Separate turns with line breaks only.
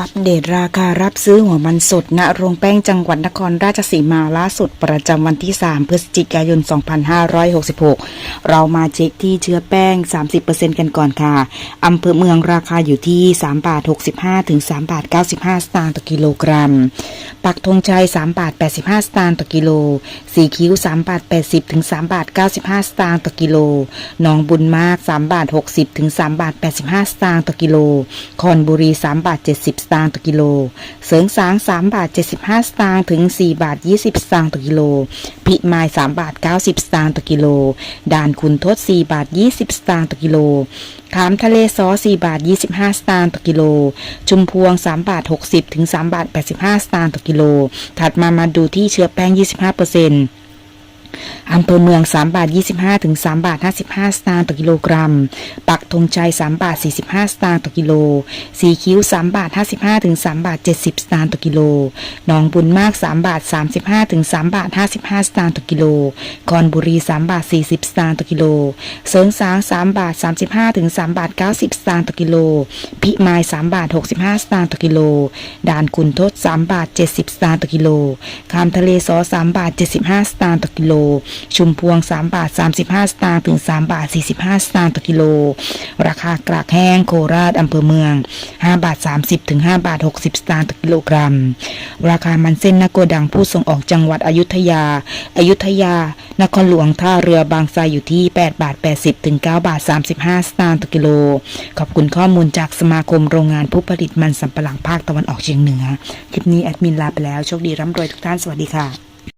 อัปเดตราคารับซื้อหัวมันสดณโรงแป้งจังหวัดนครราชสีมาล่าสุดประจำวันที่ 3 พฤศจิกายน 2566 เรามาเช็คที่เชื้อแป้ง 30%กันก่อนค่ะอำเภอเมืองราคาอยู่ที่ 3 บาท 65 ถึง 3 บาท 95 สตางค์ต่อกิโลกรัม ปักธงชัย 3 บาท 85 สตางค์ต่อกิโล สีคิ้ว 3 บาท 80 ถึง 3 บาท 95 สตางค์ต่อกิโลหนองบุญมาก 3 บาท 60 ถึง 3 บาท 85 สตางค์ต่อกิโล คอนบุรี 3 บาท 70สตางค์ต่อกิโล เสริงสาง3บาท75 สตางค์ถึง 4 บาท 20 สตางค์ต่อกิโล พิมาย 3 บาท 90 สตางค์ต่อกิโล ด่านคุณทศ 4 บาท 20 สตางค์ต่อกิโลขามทะเลซอ4บาท 25 สตางค์ต่อกิโล ชุมพวง 3 บาท 60 ถึง 3 บาท 85 สตางค์ต่อกิโล ถัดมามาดูที่เชื้อแป้ง 25เปอร์เซ็นต์ อำเภอเมือง 3 บาท 25 ถึง 3 บาท 55 สตางค์ต่อกิโลกรัม ปักธงชัย 3 บาท 45 สตางค์ต่อกิโล สีคิ้ว 3 บาท 55 ถึง 3 บาท 70 สตางค์ต่อกิโล หนองบุญมาก 3 บาท 35 ถึง 3 บาท 55 สตางค์ต่อกิโลคอนบุรี 3 บาท 40 สตางค์ต่อกิโล เสริงสาง 3 บาท 35 ถึง 3 บาท 90 สตางค์ต่อกิโล พิมาย 3 บาท 65 สตางค์ต่อกิโล ด่านขุนทศ3บาท 70 สตางค์ต่อกิโลคามทะเลซอ3บาท 75 สตางค์ต่อกิโลชุมพวง 3 บาท 35 สตางค์ถึง 3 บาท 45 สตางค์ต่อกิโล ราคากรากแห้งโคราชอำเภอเมือง 5 บาท 30 ถึง 5 บาท 60 สตางค์ต่อกิโลกรัม ราคามันเส้นนโกดังผู้ส่งออกจังหวัดอยุธยา อยุธยา นครหลวงท่าเรือบางไทรอยู่ที่ 8 บาท 80 ถึง 9 บาท 35 สตางค์ต่อกิโล ขอบคุณข้อมูลจากสมาคมโรงงานผู้ผลิตมันสำปะหลังภาคตะวันออกเฉียงเหนือ คลิปนี้แอดมินลาไปแล้ว โชคดีร่ำรวยทุกท่าน สวัสดีค่ะ